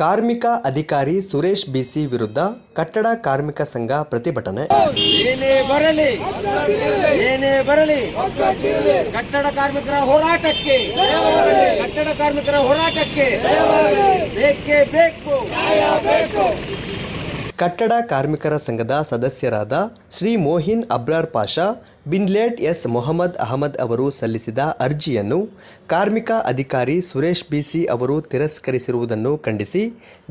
ಕಾರ್ಮಿಕ ಅಧಿಕಾರಿ ಸುರೇಶ್ ಬಿಸಿ ವಿರುದ್ಧ ಕಟ್ಟಡ ಕಾರ್ಮಿಕ ಸಂಘ ಪ್ರತಿಭಟನೆ. ಏನೇ ಬರಲಿ ಏನೇ ಬರಲಿ ಕಟ್ಟಡ ಕಾರ್ಮಿಕರ ಹೋರಾಟಕ್ಕೆ ಕಟ್ಟಡ ಕಾರ್ಮಿಕರ ಹೋರಾಟಕ್ಕೆ ಬೇಕೇ ಬೇಕು. ಕಟ್ಟಡ ಕಾರ್ಮಿಕರ ಸಂಘದ ಸದಸ್ಯರಾದ ಶ್ರೀ ಮೋಹಿನ್ ಅಬ್ರಾರ್ ಪಾಷಾ ಬಿನ್ಲೇಟ್ ಎಸ್ ಮೊಹಮ್ಮದ್ ಅಹಮದ್ ಅವರು ಸಲ್ಲಿಸಿದ ಅರ್ಜಿಯನ್ನು ಕಾರ್ಮಿಕ ಅಧಿಕಾರಿ ಸುರೇಶ್ ಬಿಸಿ ಅವರು ತಿರಸ್ಕರಿಸಿರುವುದನ್ನು ಖಂಡಿಸಿ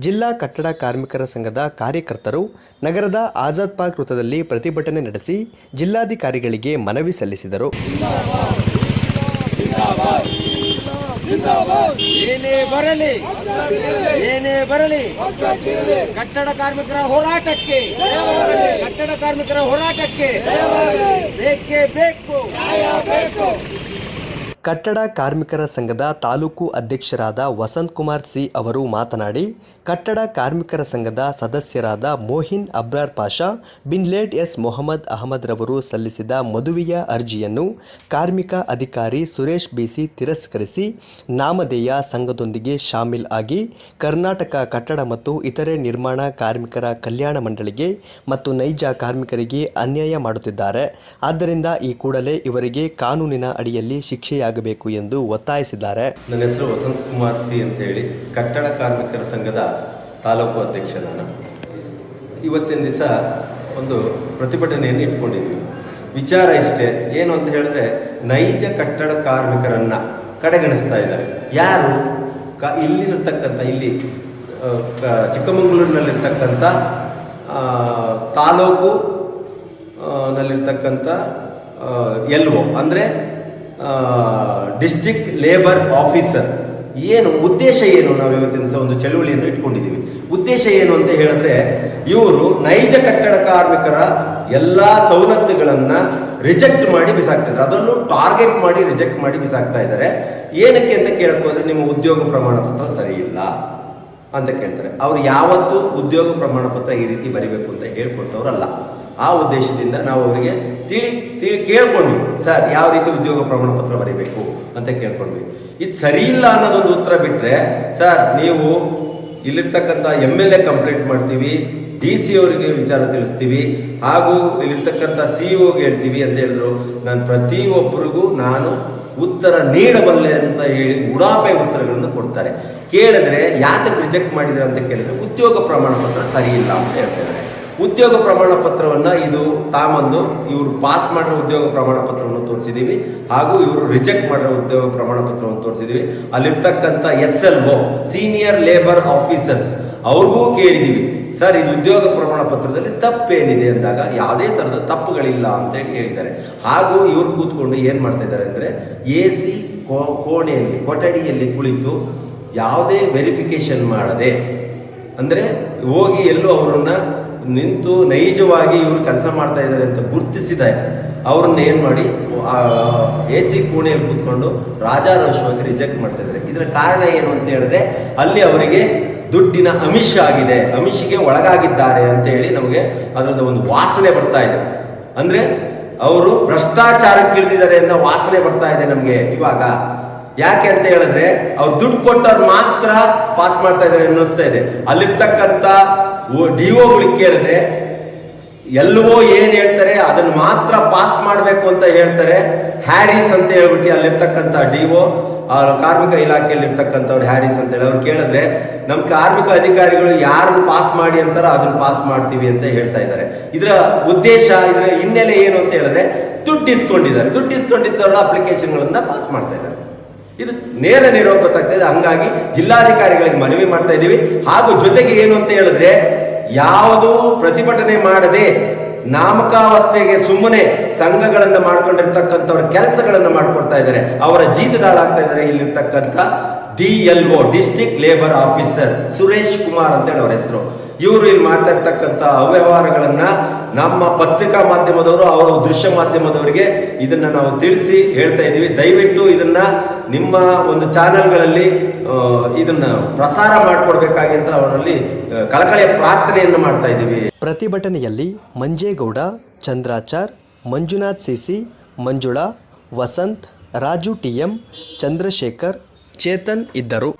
ಜಿಲ್ಲಾ ಕಟ್ಟಡ ಕಾರ್ಮಿಕರ ಸಂಘದ ಕಾರ್ಯಕರ್ತರು ನಗರದ ಆಜಾದ್ ಪಾರ್ಕ್ ವೃತ್ತದಲ್ಲಿ ಪ್ರತಿಭಟನೆ ನಡೆಸಿ ಜಿಲ್ಲಾಧಿಕಾರಿಗಳಿಗೆ ಮನವಿ ಸಲ್ಲಿಸಿದರು. ಏನೇ ಬರಲಿ ಏನೇ ಬರಲಿ ಕಟ್ಟಡ ಕಾರ್ಮಿಕರ ಹೋರಾಟಕ್ಕೆ ಕಟ್ಟಡ ಕಾರ್ಮಿಕರ ಹೋರಾಟಕ್ಕೆ ಬೇಕೇ ಬೇಕು. ಕಟ್ಟಡ ಕಾರ್ಮಿಕರ ಸಂಘದ ತಾಲೂಕು ಅಧ್ಯಕ್ಷರಾದ ವಸಂತ್ ಕುಮಾರ್ ಸಿ ಅವರು ಮಾತನಾಡಿ, ಕಟ್ಟಡ ಕಾರ್ಮಿಕರ ಸಂಘದ ಸದಸ್ಯರಾದ ಮೋಹಿನ್ ಅಬ್ರಾರ್ ಪಾಷಾ, ಬಿನ್ಲೇಟ್ ಎಸ್ ಮೊಹಮ್ಮದ್ ಅಹಮದ್ ರವರು ಸಲ್ಲಿಸಿದ ಮದುವೆಯ ಅರ್ಜಿಯನ್ನು ಕಾರ್ಮಿಕ ಅಧಿಕಾರಿ ಸುರೇಶ್ ಬಿಸಿ ತಿರಸ್ಕರಿಸಿ, ನಾಮಧೇಯ ಸಂಘದೊಂದಿಗೆ ಶಾಮೀಲ್ ಆಗಿ ಕರ್ನಾಟಕ ಕಟ್ಟಡ ಮತ್ತು ಇತರೆ ನಿರ್ಮಾಣ ಕಾರ್ಮಿಕರ ಕಲ್ಯಾಣ ಮಂಡಳಿಗೆ ಮತ್ತು ನೈಜ ಕಾರ್ಮಿಕರಿಗೆ ಅನ್ಯಾಯ ಮಾಡುತ್ತಿದ್ದಾರೆ. ಆದ್ದರಿಂದ ಈ ಕೂಡಲೇ ಇವರಿಗೆ ಕಾನೂನಿನ ಅಡಿಯಲ್ಲಿ ಶಿಕ್ಷೆಯಾಗಬೇಕು ಎಂದು ಒತ್ತಾಯಿಸಿದ್ದಾರೆ. ನನ್ನ ಹೆಸರು ವಸಂತ್ ಕುಮಾರ್ ಸಿ ಅಂತ ಹೇಳಿ ಕಟ್ಟಡ ಕಾರ್ಮಿಕರ ಸಂಘದ ತಾಲೂಕು ಅಧ್ಯಕ್ಷ ನಾನು. ಇವತ್ತಿನ ದಿವಸ ಒಂದು ಪ್ರತಿಭಟನೆಯನ್ನು ಇಟ್ಕೊಂಡಿದ್ದೀವಿ ವಿಚಾರ ಇಷ್ಟೇ, ಏನು ಅಂತ ಹೇಳಿದ್ರೆ ನೈಜ ಕಟ್ಟಡ ಕಾರ್ಮಿಕರನ್ನ ಕಡೆಗಣಿಸ್ತಾ ಇದ್ದಾರೆ. ಯಾರು? ಕ, ಇಲ್ಲಿರತಕ್ಕಂಥ, ಇಲ್ಲಿ ಚಿಕ್ಕಮಗಳೂರಿನಲ್ಲಿರ್ತಕ್ಕಂಥ ತಾಲೂಕು ನಲ್ಲಿರ್ತಕ್ಕಂಥ ಎಲ್ ಒ ಅಂದರೆ ಡಿಸ್ಟಿಕ್ ಲೇಬರ್ ಆಫೀಸರ್ ಏನು, ಉದ್ದೇಶ ಏನು? ನಾವು ಇವತ್ತಿನ ಸಹ ಒಂದು ಚಳುವಳಿಯನ್ನು ಇಟ್ಕೊಂಡಿದ್ದೀವಿ. ಉದ್ದೇಶ ಏನು ಅಂತ ಹೇಳಿದ್ರೆ, ಇವರು ನೈಜ ಕಟ್ಟಡ ಕಾರ್ಮಿಕರ ಎಲ್ಲ ಸವಲತ್ತುಗಳನ್ನು ರಿಜೆಕ್ಟ್ ಮಾಡಿ ಬಿಸಾಕ್ತಾ ಇದ್ದಾರೆ ಅದನ್ನು ಟಾರ್ಗೆಟ್ ಮಾಡಿ ರಿಜೆಕ್ಟ್ ಮಾಡಿ ಬಿಸಾಕ್ತಾ ಇದ್ದಾರೆ. ಏನಕ್ಕೆ ಅಂತ ಕೇಳಕ್ಕೋದ್ರೆ ನಿಮ್ಮ ಉದ್ಯೋಗ ಪ್ರಮಾಣ ಪತ್ರ ಸರಿ ಇಲ್ಲ ಅಂತ ಕೇಳ್ತಾರೆ. ಅವ್ರು ಯಾವತ್ತೂ ಉದ್ಯೋಗ ಪ್ರಮಾಣ ಪತ್ರ ಈ ರೀತಿ ಬರಿಬೇಕು ಅಂತ ಹೇಳ್ಕೊಟ್ಟವ್ರಲ್ಲ. ಆ ಉದ್ದೇಶದಿಂದ ನಾವು ಅವರಿಗೆ ತಿಳಿ ತಿಳಿ ಕೇಳ್ಕೊಂಡ್ವಿ, ಸರ್, ಯಾವ ರೀತಿ ಉದ್ಯೋಗ ಪ್ರಮಾಣ ಪತ್ರ ಬರೀಬೇಕು? ಅಂತ ಕೇಳ್ಕೊಂಡ್ವಿ. ಇದು ಸರಿ ಇಲ್ಲ ಅನ್ನೋದೊಂದು ಉತ್ತರ ಬಿಟ್ಟರೆ ಸರ್, ನೀವು ಇಲ್ಲಿರ್ತಕ್ಕಂಥ ಎಂ ಎಲ್ ಎ ಕಂಪ್ಲೇಂಟ್ ಮಾಡ್ತೀವಿ ಡಿ ಸಿ ಅವರಿಗೆ ವಿಚಾರ ತಿಳಿಸ್ತೀವಿ, ಹಾಗೂ ಇಲ್ಲಿರ್ತಕ್ಕಂಥ ಸಿ ಒಗೆ ಹೇಳ್ತೀವಿ ಅಂತ ಹೇಳಿದ್ರು. ನಾನು ಪ್ರತಿಯೊಬ್ಬರಿಗೂ ನಾನು ಉತ್ತರ ನೀಡಬಲ್ಲೆ ಅಂತ ಹೇಳಿ ಉಡಾಪೆ ಉತ್ತರಗಳನ್ನು ಕೊಡ್ತಾರೆ. ಕೇಳಿದ್ರೆ ಯಾತಕ್ಕೆ ರಿಜೆಕ್ಟ್ ಮಾಡಿದ್ರೆ ಅಂತ ಕೇಳಿದ್ರೆ ಉದ್ಯೋಗ ಪ್ರಮಾಣ ಪತ್ರ ಸರಿ ಇಲ್ಲ ಅಂತ ಹೇಳ್ತಾರೆ ಉದ್ಯೋಗ ಪ್ರಮಾಣ ಪತ್ರವನ್ನು ಇದು ತಾಮಂದು ಇವರು ಪಾಸ್ ಮಾಡಿರೋ ಉದ್ಯೋಗ ಪ್ರಮಾಣ ಪತ್ರವನ್ನು ತೋರಿಸಿದ್ದೀವಿ ಹಾಗೂ ಇವರು ರಿಜೆಕ್ಟ್ ಮಾಡಿರೋ ಉದ್ಯೋಗ ಪ್ರಮಾಣ ಪತ್ರವನ್ನು ತೋರಿಸಿದ್ದೀವಿ ಅಲ್ಲಿರ್ತಕ್ಕಂಥ S L O senior labour officers ಅವ್ರಿಗೂ ಕೇಳಿದ್ದೀವಿ ಸರ್, ಇದು ಉದ್ಯೋಗ ಪ್ರಮಾಣ ಪತ್ರದಲ್ಲಿ ತಪ್ಪೇನಿದೆ ಅಂದಾಗ ಯಾವುದೇ ಥರದ ತಪ್ಪುಗಳಿಲ್ಲ ಅಂತೇಳಿ ಹೇಳಿದ್ದಾರೆ. ಹಾಗೂ ಇವರು ಕೂತ್ಕೊಂಡು ಏನು ಮಾಡ್ತಾ ಇದ್ದಾರೆ ಅಂದರೆ ಎ ಸಿ ಕೋಣೆಯಲ್ಲಿ, ಕೊಠಡಿಯಲ್ಲಿ ಕುಳಿತು ಯಾವುದೇ ವೆರಿಫಿಕೇಶನ್ ಮಾಡದೆ, ಅಂದರೆ ಹೋಗಿ ಎಲ್ಲೂ ಅವರನ್ನ ನಿಂತು ನೈಜವಾಗಿ ಇವರು ಕೆಲಸ ಮಾಡ್ತಾ ಇದ್ದಾರೆ ಅಂತ ಗುರುತಿಸಿದೆ ಅವ್ರನ್ನ ಏನು ಮಾಡಿ ಎ ಸಿ ಕೋಣೆಯಲ್ಲಿ ಕೂತ್ಕೊಂಡು ರಾಜಾರೋಷವಾಗಿ ರಿಜೆಕ್ಟ್ ಮಾಡ್ತಾ ಇದ್ದಾರೆ ಇದರ ಕಾರಣ ಏನು ಅಂತ ಹೇಳಿದ್ರೆ, ಅಲ್ಲಿ ಅವರಿಗೆ ದುಡ್ಡಿನ ಅಮಿಷ ಆಗಿದೆ. ಅಮಿಷಿಗೆ ಒಳಗಾಗಿದ್ದಾರೆ ಅಂತ ಹೇಳಿ ನಮಗೆ ಅದರದ ಒಂದು ವಾಸನೆ ಬರ್ತಾ ಇದೆ. ಅಂದರೆ ಅವರು ಭ್ರಷ್ಟಾಚಾರಕ್ಕೆ ಇಳಿದಿದ್ದಾರೆ ಅನ್ನೋ ವಾಸನೆ ಬರ್ತಾ ಇದೆ ನಮಗೆ ಇವಾಗ. ಯಾಕೆ ಅಂತ ಹೇಳಿದ್ರೆ, ಅವ್ರು ದುಡ್ಡು ಕೊಟ್ಟವ್ರು ಮಾತ್ರ ಪಾಸ್ ಮಾಡ್ತಾ ಇದ್ದಾರೆ ಅನ್ನಿಸ್ತಾ ಇದೆ. ಅಲ್ಲಿರ್ತಕ್ಕಂಥ ಡಿ ಒಗಳಿಗೆ ಕೇಳಿದ್ರೆ ಎಲ್ಲವೋ ಏನ್ ಹೇಳ್ತಾರೆ, ಅದನ್ನ ಮಾತ್ರ ಪಾಸ್ ಮಾಡಬೇಕು ಅಂತ ಹೇಳ್ತಾರೆ. ಹ್ಯಾರಿಸ್ ಅಂತ ಹೇಳ್ಬಿಟ್ಟು ಅಲ್ಲಿರ್ತಕ್ಕಂಥ ಡಿ ಒ ಕಾರ್ಮಿಕ ಇಲಾಖೆಯಲ್ಲಿ ಇರ್ತಕ್ಕಂಥವ್ರು ಹ್ಯಾರಿಸ್ ಅಂತ ಹೇಳಿ, ಅವ್ರು ಕೇಳಿದ್ರೆ ನಮ್ಮ ಕಾರ್ಮಿಕ ಅಧಿಕಾರಿಗಳು ಯಾರನ್ನು ಪಾಸ್ ಮಾಡಿ ಅಂತಾರೋ ಅದನ್ನ ಪಾಸ್ ಮಾಡ್ತೀವಿ ಅಂತ ಹೇಳ್ತಾ ಇದ್ದಾರೆ. ಇದರ ಉದ್ದೇಶ, ಇದರ ಹಿನ್ನೆಲೆ ಏನು ಅಂತ ಹೇಳಿದ್ರೆ, ದುಡ್ಡು ಇಸ್ಕೊಂಡಿದ್ದಾರೆ. ದುಡ್ಡು ಇಸ್ಕೊಂಡಿದ್ದವರ ಅಪ್ಲಿಕೇಶನ್ಗಳನ್ನ ಪಾಸ್ ಮಾಡ್ತಾ ಇದ್ದಾರೆ. ಇದು ನೇರ ನೇರ ಗೊತ್ತಾಗ್ತಾ ಇದೆ. ಹಂಗಾಗಿ ಜಿಲ್ಲಾಧಿಕಾರಿಗಳಿಗೆ ಮನವಿ ಮಾಡ್ತಾ ಇದ್ದೀವಿ. ಹಾಗೂ ಜೊತೆಗೆ ಏನು ಅಂತ ಹೇಳಿದ್ರೆ, ಯಾವುದು ಪ್ರತಿಭಟನೆ ಮಾಡದೆ ನಾಮಕಾವಸ್ಥೆಗೆ ಸುಮ್ಮನೆ ಸಂಘಗಳನ್ನು ಮಾಡ್ಕೊಂಡಿರ್ತಕ್ಕಂಥವ್ರ, ಕೆಲಸಗಳನ್ನು ಮಾಡ್ಕೊಡ್ತಾ ಇದ್ದಾರೆ. ಅವರ ಜೀತದಾಳಾಗ್ತಾ ಇದ್ದಾರೆ ಇಲ್ಲಿರ್ತಕ್ಕಂಥ D L O district labour officer Suresh Kumar ಅಂತ ಹೇಳಿ ಅವರ ಹೆಸರು. ಇವರು ಇಲ್ಲಿ ಮಾಡ್ತಾ ಇರ್ತಕ್ಕಂಥ ಅವ್ಯವಹಾರಗಳನ್ನ ನಮ್ಮ ಪತ್ರಿಕಾ ಮಾಧ್ಯಮದವರು, ಅವರ ದೃಶ್ಯ ಮಾಧ್ಯಮದವರಿಗೆ ಇದನ್ನ ನಾವು ತಿಳಿಸಿ ಹೇಳ್ತಾ ಇದ್ದೀವಿ. ದಯವಿಟ್ಟು ಇದನ್ನ ನಿಮ್ಮ ಒಂದು ಚಾನೆಲ್ಗಳಲ್ಲಿ ಇದನ್ನು ಪ್ರಸಾರ ಮಾಡಿಕೊಡ್ಬೇಕಾಗಿ ಅಂತ ಅವರಲ್ಲಿ ಕಳಕಳಿಯ ಪ್ರಾರ್ಥನೆಯನ್ನು ಮಾಡ್ತಾ ಇದ್ದೀವಿ. ಪ್ರತಿಭಟನೆಯಲ್ಲಿ ಮಂಜೇಗೌಡ, ಚಂದ್ರಾಚಾರ್, ಮಂಜುನಾಥ್ ಸಿಸಿ, ಮಂಜುಳಾ, ವಸಂತ್, ರಾಜು ಟಿಎಂ ಚಂದ್ರಶೇಖರ್, ಚೇತನ್ ಇದ್ದರು.